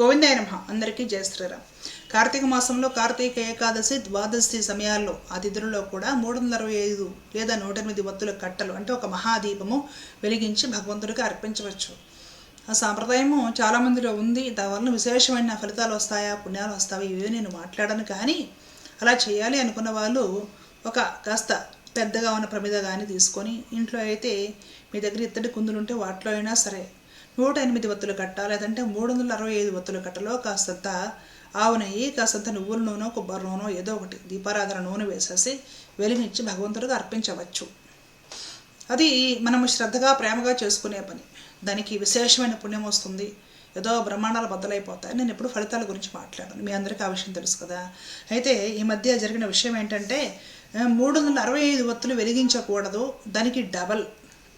గోవిందాయ నమ. అందరికీ జయ శ్రీరామ్. కార్తీక మాసంలో కార్తీక ఏకాదశి ద్వాదశి సమయాల్లో అతిథులలో కూడా మూడు వందల అరవై ఐదు లేదా నూట ఎనిమిది వత్తుల కట్టలు అంటే ఒక మహాదీపము వెలిగించి భగవంతుడికి అర్పించవచ్చు. ఆ సాంప్రదాయము చాలామందిలో ఉంది. దానివల్ల విశేషమైన ఫలితాలు వస్తాయా పుణ్యాలు వస్తాయా ఇవే నేను మాట్లాడను కానీ అలా చేయాలి అనుకున్న వాళ్ళు ఒక కాస్త పెద్దగా ఉన్న ప్రమిద కానీ తీసుకొని ఇంట్లో అయితే మీ దగ్గర ఇత్తడి కుందులు ఉంటే వాటిలో అయినా సరే నూట ఎనిమిది వత్తులు కట్ట లేదంటే మూడు వందల అరవై ఐదు ఒత్తులు కట్టలో కాస్తంత ఆవు నెయ్యి కాస్తంత నువ్వుల నూనె కొబ్బరి నూనె ఏదో ఒకటి దీపారాధన నూనె వేసేసి వెలిగించి భగవంతుడికి అర్పించవచ్చు. అది మనము శ్రద్ధగా ప్రేమగా చేసుకునే పని. దానికి విశేషమైన పుణ్యం వస్తుంది. ఏదో బ్రహ్మాండాలు బద్దలైపోతాయి. నేను ఎప్పుడు ఫలితాల గురించి మాట్లాడను. మీ అందరికీ ఆ విషయం తెలుసు కదా. అయితే ఈ మధ్య జరిగిన విషయం ఏంటంటే మూడు వందల అరవై ఐదు వత్తులు వెలిగించకూడదు. దానికి డబల్.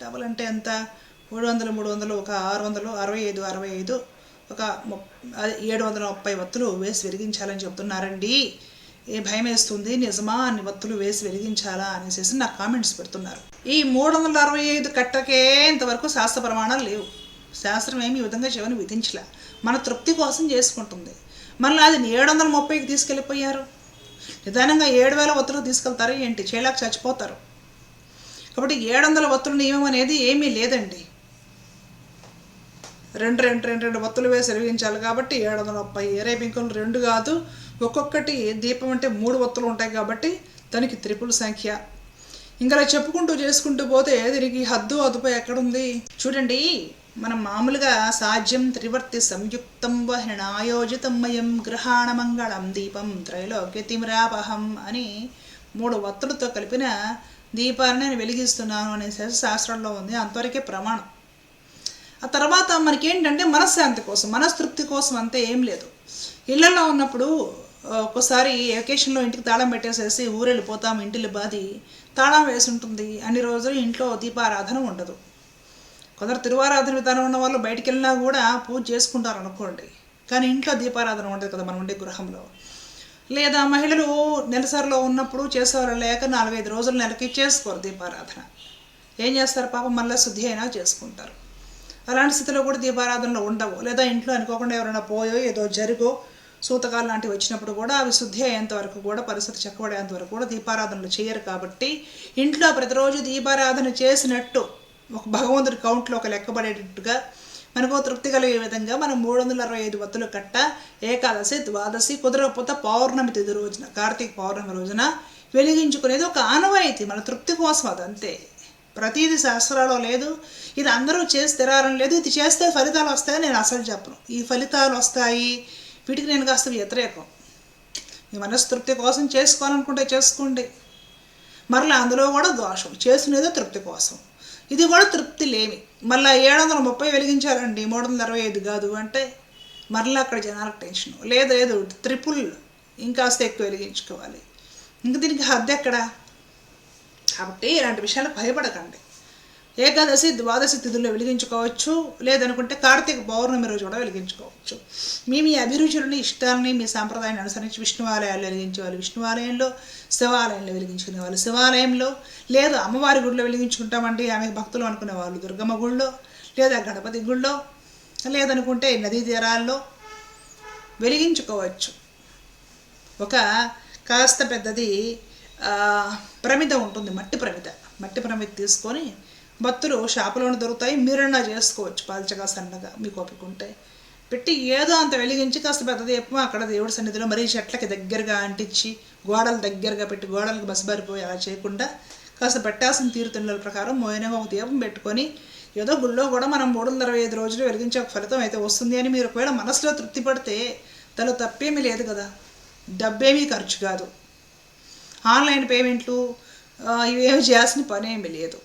డబల్ అంటే ఎంత? మూడు వందలు మూడు వందలు ఒక ఆరు వందలు అరవై ఐదు అరవై ఐదు ఒక ముప్ ఏడు వందల ముప్పై వత్తులు వేసి వెలిగించాలని చెప్తున్నారండి. ఏ భయం వేస్తుంది? నిజమా? అన్ని వత్తులు వేసి వెలిగించాలా? అనేసి నాకు కామెంట్స్ పెడుతున్నారు. ఈ మూడు వందల అరవై ఐదు కట్టకే ఇంతవరకు శాస్త్ర ప్రమాణాలు లేవు. శాస్త్రం ఏమి ఈ విధంగా చేయమని విధించలే. మన తృప్తి కోసం చేసుకుంటుంది. మళ్ళీ అది ఏడు వందల ముప్పైకి తీసుకెళ్ళిపోయారు. నిదానంగా ఏడు వేల వత్తులు తీసుకెళ్తారు ఏంటి? చేయలేక చచ్చిపోతారు. కాబట్టి ఏడు వందల ఒత్తుల నియమం అనేది ఏమీ లేదండి. రెండు రెండు రెండు రెండు ఒత్తులు వేసి వెలిగించాలి కాబట్టి ఏడు వందల ముప్పై ఏరే పింకులు రెండు కాదు ఒక్కొక్కటి దీపం అంటే మూడు ఒత్తులు ఉంటాయి కాబట్టి దానికి త్రిపుల్ సంఖ్య. ఇంకా అలా చెప్పుకుంటూ చేసుకుంటూ పోతే దీనికి హద్దు అదుపు ఎక్కడుంది? చూడండి మనం మామూలుగా సాధ్యం త్రివర్తి సంయుక్తం వహనాయోజితమయం గ్రహాణ మంగళం దీపం త్రైలోక్యతిమరాపహం అని మూడు వత్తులతో కలిపిన దీపాన్ని నేను వెలిగిస్తున్నాను అనే శాస్త్రంలో ఉంది. అంతవరకే ప్రమాణం. ఆ తర్వాత మనకేంటంటే మనశ్శాంతి కోసం మనస్తృప్తి కోసం అంతే ఏం లేదు. ఇళ్ళల్లో ఉన్నప్పుడు ఒక్కోసారి వెకేషన్లో ఇంటికి తాళం పెట్టేసేసి ఊరెళ్ళిపోతాం ఇంటిలో బాది తాళం వేసి ఉంటుంది. అన్ని రోజులు ఇంట్లో దీపారాధన ఉండదు. కొందరు తిరువారాధన విధానం ఉన్న వాళ్ళు బయటికి వెళ్ళినా కూడా పూజ చేసుకుంటారు అనుకోండి. కానీ ఇంట్లో దీపారాధన ఉండదు కదా మనం ఉండే గృహంలో. లేదా మహిళలు నెలసరిలో ఉన్నప్పుడు చేసేవారు లేక నాలుగైదు రోజులు నెలకి చేసుకోరు దీపారాధన. ఏం చేస్తారు పాపం? మళ్ళీ శుద్ధి అయినా చేసుకుంటారు. అలాంటి స్థితిలో కూడా దీపారాధనలు ఉండవు. లేదా ఇంట్లో అనుకోకుండా ఎవరైనా పోయో ఏదో జరిగో సూతకాలు లాంటివి వచ్చినప్పుడు కూడా అవి శుద్ధి అయ్యేంత వరకు కూడా పరిస్థితి చక్కబడేంత వరకు కూడా దీపారాధనలు చేయరు కాబట్టి ఇంట్లో ప్రతిరోజు దీపారాధన చేసినట్టు ఒక భగవంతుడి కౌంట్లో ఒక లెక్కబడేటట్టుగా మనకు తృప్తి కలిగే విధంగా మనం మూడు వందల అరవై ఐదు వత్తులు కట్ట ఏకాదశి ద్వాదశి కుదరకపోతే పౌర్ణమి తిది రోజున కార్తీక పౌర్ణమి రోజున వెలిగించుకునేది ఒక ఆనవాయితీ. మన తృప్తి కోసం అదంతే. ప్రతిదీ శాస్త్రాల్లో లేదు. ఇది అందరూ చేసి తిరారని లేదు. ఇది చేస్తే ఫలితాలు వస్తాయని నేను అసలు చెప్పను. ఈ ఫలితాలు వస్తాయి. వీటికి నేను కాస్త వ్యతిరేకం. మీ మనస్తృప్తి కోసం చేసుకోవాలనుకుంటే చేసుకోండి. మరలా అందులో కూడా దోషం. చేసినదో తృప్తి కోసం. ఇది కూడా తృప్తి లేమి. మళ్ళీ ఏడు వందల ముప్పై వెలిగించాలండి మూడు వందల అరవై ఐదు కాదు అంటే మరలా అక్కడ జనాలకు టెన్షన్. లేదు లేదు త్రిపుల్ ఇంకాస్త ఎక్కువ వెలిగించుకోవాలి. ఇంక దీనికి హద్దు ఎక్కడా? కాబట్టి ఇలాంటి విషయాలు భయపడకండి. ఏకాదశి ద్వాదశి తిథుల్లో వెలిగించుకోవచ్చు. లేదనుకుంటే కార్తీక పౌర్ణమి రోజు కూడా వెలిగించుకోవచ్చు. మీ మీ అభిరుచులని ఇష్టాలని మీ సాంప్రదాయాన్ని అనుసరించి విష్ణువాలయాల్లో వెలిగించేవాళ్ళు. వెలిగించే వాళ్ళు శివాలయంలో వెలిగించుకునే వాళ్ళు. శివాలయంలో లేదు అమ్మవారి గుడిలో వెలిగించుకుంటామండి ఆమె భక్తులు అనుకునే వాళ్ళు. దుర్గమ్మ గుడిలో లేదా గణపతి గుడిలో లేదనుకుంటే నదీ తీరాల్లో వెలిగించుకోవచ్చు. ఒక కాస్త పెద్దది ప్రమిద ఉంటుంది మట్టి ప్రమిద. మట్టి ప్రమిద తీసుకొని భక్తులు షాపులోనే దొరుకుతాయి. మీరన్నా చేసుకోవచ్చు పాల్చగా సన్నగా మీకు ఓపిక ఉంటే. పెట్టి ఏదో అంత వెలిగించి కాస్త పెద్ద దీపం అక్కడ దేవుడి సన్నిధిలో మరీ చెట్లకి దగ్గరగా అంటించి గోడలు దగ్గరగా పెట్టి గోడలకు బసబారిపోయి అలా చేయకుండా కాస్త పెట్టాల్సిన తీరుతుండల ప్రకారం మోయనగా ఒక దీపం పెట్టుకొని ఏదో గుళ్ళో కూడా మనం మూడు వందల అరవై ఐదు రోజులు వెలిగించే ఒక ఫలితం అయితే వస్తుంది అని మీరు ఒకవేళ మనసులో తృప్తి పడితే దానిలో తప్పేమీ లేదు కదా. డబ్బేమీ ఖర్చు కాదు. ఆన్లైన్ పేమెంట్లు ఆ, ఇవేమి చేయాల్సిన పని లేదు.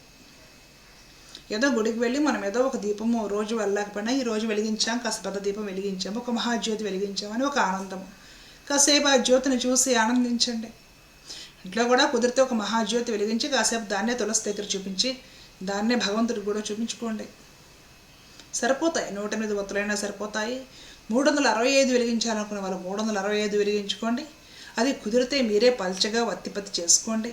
ఏదో గుడికి వెళ్ళి మనం ఏదో ఒక దీపము రోజు వెళ్ళకపోయినా ఈ రోజు వెలిగించాం కాస్త పెద్ద దీపం వెలిగించాం ఒక మహాజ్యోతి వెలిగించాం అని ఒక ఆనందం కాసేపు ఆ జ్యోతిని చూసి ఆనందించండి. ఇంట్లో కూడా కుదిరితే ఒక మహాజ్యోతి వెలిగించి కాసేపు దాన్నే తులసి దగ్గర చూపించి దాన్నే భగవంతుడికి కూడా చూపించుకోండి. సరిపోతాయి. నూట ఎనిమిది ఒత్తులైనా సరిపోతాయి. మూడు వందల అరవై ఐదు వెలిగించాలనుకునే వాళ్ళు మూడు వందల అరవై ఐదు వెలిగించుకోండి. అది కుదిరితే మీరే పల్చగా వత్తిపత్తి చేసుకోండి.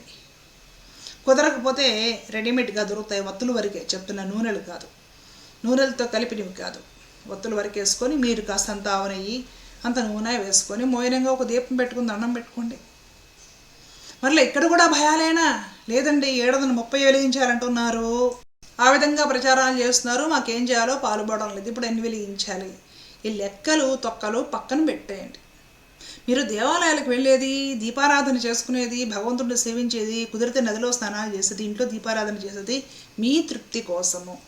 కుదరకపోతే రెడీమేడ్గా దొరుకుతాయి వత్తులు వరకే. చెప్తున్న నూనెలు కాదు. నూనెలతో కలిపినవి కాదు. వత్తులు వరకు వేసుకొని మీరు కాస్త అంత ఆవనయ్యి అంత నూనె వేసుకొని మోయనంగా ఒక దీపం పెట్టుకుని దండం పెట్టుకోండి. మరలా ఇక్కడ కూడా భయాలేనా? లేదండి ఏడు ముప్పై వెలిగించాలంటున్నారు. ఆ విధంగా ప్రచారాలు చేస్తున్నారు. మాకేం చేయాలో పాలుపడడం లేదు. ఇప్పుడు ఎన్ని వెలిగించాలి? ఈ లెక్కలు తొక్కలు పక్కన పెట్టేయండి. మీరు దేవాలయాలకు వెళ్ళేది దీపారాధన చేసుకునేది భగవంతుడిని సేవించేది కుదిరితే నదిలో స్నానాలు చేసేది ఇంట్లో దీపారాధన చేసేది మీ తృప్తి కోసము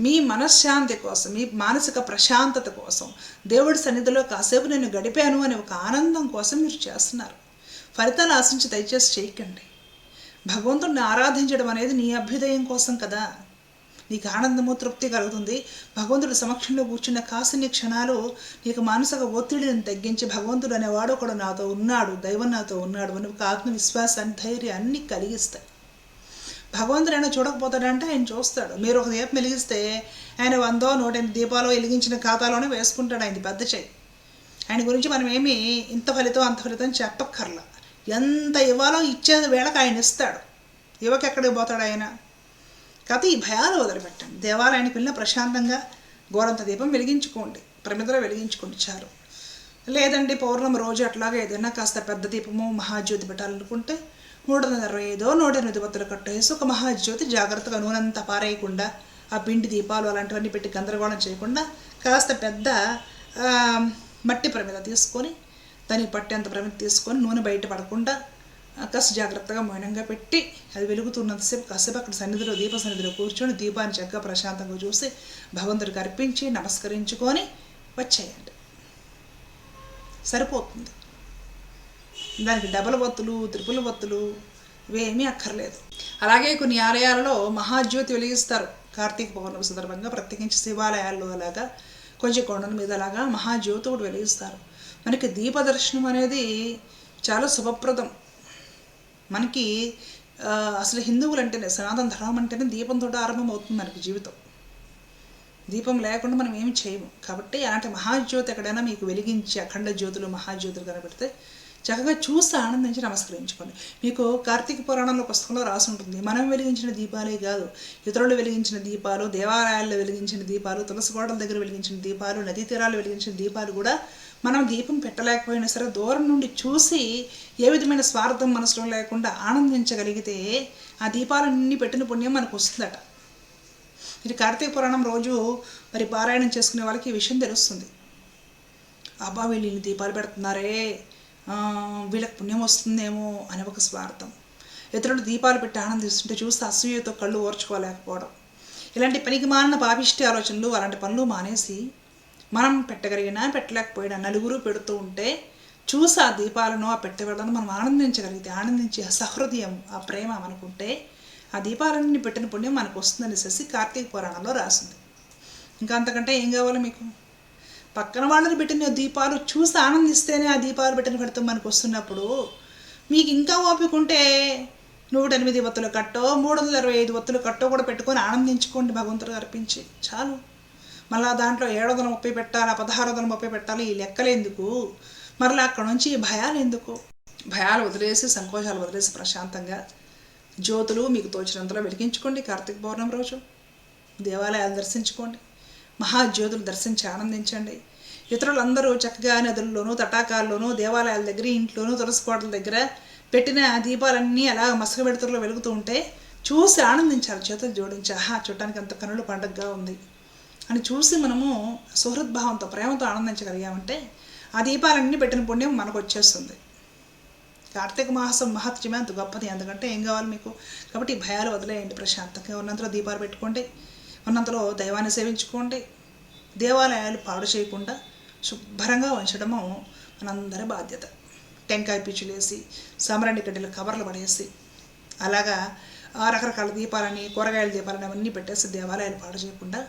మీ మనశ్శాంతి కోసం మీ మానసిక ప్రశాంతత కోసం. దేవుడి సన్నిధిలో కాసేపు నేను గడిపాను అనే ఒక ఆనందం కోసం మీరు చేస్తున్నారు. ఫలితాలు ఆశించి దయచేసి చేయకండి. భగవంతుడిని ఆరాధించడం అనేది నీ అభ్యుదయం కోసం కదా. నీకు ఆనందము తృప్తి కలుగుతుంది. భగవంతుడు సమక్షంలో కూర్చున్న కాసిని క్షణాలు నీకు మానసిక ఒత్తిడిని తగ్గించి భగవంతుడు అనేవాడు ఒకడు నాతో ఉన్నాడు దైవం నాతో ఉన్నాడు అని ఒక ఆత్మవిశ్వాసాన్ని ధైర్యాన్ని కలిగిస్తాయి భగవంతుడు ఆయన చూడకపోతాడంటే ఆయన చూస్తాడు. మీరు ఒక దీపం వెలిగిస్తే ఆయన వందో నూట ఎనిమిది దీపాలు వెలిగించిన ఖాతాలోనే వేసుకుంటాడు ఆయన పెద్ద చేయి ఆయన గురించి మనం ఏమి ఇంత ఫలితం అంత ఫలితం చెప్పక్కర్లా. ఎంత ఇవ్వాలో ఇచ్చే వేళకు ఆయన ఇస్తాడు. ఇవ్వక ఎక్కడికి పోతాడు ఆయన? కథ ఈ భయాలు వదిలిపెట్టండి. దేవాలయానికి వెళ్ళిన ప్రశాంతంగా గోరంత దీపం వెలిగించుకోండి. ప్రమిదలో వెలిగించుకోండి చారు లేదండి పౌర్ణమి రోజు అట్లాగా ఏదైనా కాస్త పెద్ద దీపము మహాజ్యోతి పెట్టాలనుకుంటే నూట ఇరవై ఐదో నూట ఎనిమిది బొత్తులు కట్టేసి ఒక మహాజ్యోతి జాగ్రత్తగా నూనెంతా పారేయకుండా ఆ పిండి దీపాలు అలాంటివన్నీ పెట్టి గందరగోళం చేయకుండా కాస్త పెద్ద మట్టి ప్రమిద తీసుకొని దానికి పట్టేంత ప్రమిద తీసుకొని నూనె బయట పడకుండా ఆ, కాస్త జాగ్రత్తగా మౌనంగా పెట్టి అది వెలుగుతున్నంతసేపు కాసేపు అక్కడ సన్నిధిలో దీప సన్నిధిలో కూర్చొని దీపాన్ని చక్కగా ప్రశాంతంగా చూసి భగవంతుడికి అర్పించి నమస్కరించుకొని వచ్చేయండి. సరిపోతుంది. దానికి డబల్ వత్తులు త్రిపుల వత్తులు ఇవేమీ అక్కర్లేదు. అలాగే కొన్ని ఆలయాలలో మహాజ్యోతి వెలిగిస్తారు. కార్తీక పౌర్ణమి సందర్భంగా ప్రత్యేకించి శివాలయాల్లో అలాగా కొంచెం కొండల మీద అలాగా మహాజ్యోతి ఒకటి వెలిగిస్తారు. మనకి దీప దర్శనం అనేది చాలా శుభప్రదం. మనకి అసలు హిందువులు అంటేనే సనాతన ధర్మం అంటేనే దీపంతో ఆరంభం అవుతుంది మనకి జీవితం. దీపం లేకుండా మనం ఏమి చేయము. కాబట్టి అలాంటి మహాజ్యోతి ఎక్కడైనా మీకు వెలిగించి అఖండ జ్యోతులు మహాజ్యోతులు కనబడితే చక్కగా చూసి ఆనందించి నమస్కరించుకోండి. మీకు కార్తీక పురాణంలో పుస్తకంలో రాసి ఉంటుంది మనం వెలిగించిన దీపాలే కాదు ఇతరులు వెలిగించిన దీపాలు దేవాలయాల్లో వెలిగించిన దీపాలు తులసి గోడల దగ్గర వెలిగించిన దీపాలు నదీ తీరాలు వెలిగించిన దీపాలు కూడా మనం దీపం పెట్టలేకపోయినా సరే దూరం నుండి చూసి ఏ విధమైన స్వార్థం మనసులో లేకుండా ఆనందించగలిగితే ఆ దీపాలన్నీ పెట్టిన పుణ్యం మనకు వస్తుందట. ఇది కార్తీక పురాణం రోజు మరి పారాయణం చేసుకునే వాళ్ళకి ఈ విషయం తెలుస్తుంది. అబ్బా వీళ్ళు ఇన్ని దీపాలు పెడుతున్నారే వీళ్ళకి పుణ్యం వస్తుందేమో అని ఒక స్వార్థం. ఇతరులు దీపాలు పెట్టి ఆనందిస్తుంటే చూస్తే అసూయతో కళ్ళు ఓర్చుకోలేకపోవడం. ఇలాంటి పనికి మారిన పాపిష్టి ఆలోచనలు అలాంటి పనులు మానేసి మనం పెట్టగలిగినా పెట్టలేకపోయినా నలుగురు పెడుతూ ఉంటే చూసి ఆ దీపాలను ఆ పెట్టెలను మనం ఆనందించగలిగితే ఆనందించి సహృదయం ఆ ప్రేమ మనకుంటే ఆ దీపాలన్నీ పెట్టిన పుణ్యం మనకు వస్తుందని శశి కార్తీక పురాణంలో రాసింది. ఇంకా అంతకంటే ఏం కావాలి మీకు? పక్కన వాళ్ళని పెట్టిన దీపాలు చూసి ఆనందిస్తేనే ఆ దీపాలు పెట్టిన ఫలితం మనకు వస్తున్నప్పుడు మీకు ఇంకా ఓపిక ఉంటే నూట ఎనిమిది వత్తులు కట్టో మూడు వందల ఇరవై ఐదు వత్తులు కట్టో కూడా పెట్టుకొని ఆనందించుకోండి భగవంతుడు అర్పించి. చాలు. మళ్ళీ దాంట్లో ఏడు వందల ముప్పై పెట్టాలి పదహారు వందల ముప్పై పెట్టాలి ఈ లెక్కలు ఎందుకు మరలా అక్కడ నుంచి ఈ భయాలు ఎందుకు భయాలు వదిలేసి సంకోచాలు వదిలేసి ప్రశాంతంగా జ్యోతులు మీకు తోచినంతలో వెలిగించుకోండి కార్తీక పౌర్ణమి రోజు. దేవాలయాలు దర్శించుకోండి. మహాజ్యోతులు దర్శించి ఆనందించండి. ఇతరులందరూ చక్కగా నదుల్లోనూ తటాకాల్లోనూ దేవాలయాల దగ్గర ఇంట్లోనూ తులసి కోటల దగ్గర పెట్టిన దీపాలన్నీ అలా మసక వెలుగుతూ ఉంటే చూసి ఆనందించాలి చేతులు జోడించి. ఆహా చూడటానికి అంత కనులు పండగగా ఉంది. అని చూసి మనము సుహృద్భావంతో ప్రేమతో ఆనందించగలిగామంటే ఆ దీపాలన్నీ పెట్టిన పుణ్యం మనకు వచ్చేస్తుంది కార్తీక మాసం మహత్యమే అంత గొప్పది. ఎందుకంటే ఏం కావాలి మీకు? కాబట్టి ఈ భయాలు వదిలేయండి ప్రశాంతంగా. ఉన్నంతలో దీపాలు పెట్టుకోండి. ఉన్నంతలో దైవాన్ని సేవించుకోండి. దేవాలయాలు పాడు చేయకుండా శుభ్రంగా ఉంచడము మనందరి బాధ్యత. టెంకాయ పిచ్చులేసి సమరండి గడ్డలు కవర్లు పడేసి అలాగా రకరకాల దీపాలని కూరగాయల దీపాలని అవన్నీ పెట్టేసి దేవాలయాలు పాడు చేయకుండా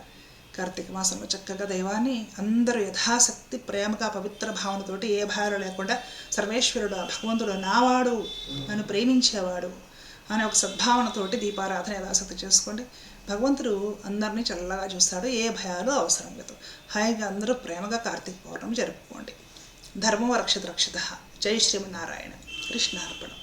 కార్తీక మాసంలో చక్కగా దైవాన్ని అందరూ యథాశక్తి ప్రేమగా పవిత్ర భావనతోటి ఏ భయాలు లేకుండా సర్వేశ్వరుడు ఆ భగవంతుడు నావాడు నన్ను ప్రేమించేవాడు అనే ఒక సద్భావనతోటి దీపారాధన యథాశక్తి చేసుకోండి. భగవంతుడు అందరినీ చల్లగా చూస్తాడు ఏ భయాలు అవసరం లేదు. హాయిగా అందరూ ప్రేమగా కార్తీక పౌర్ణమి జరుపుకోండి. ధర్మం రక్షత రక్షత. జై శ్రీమన్నారాయణ. కృష్ణార్పణం.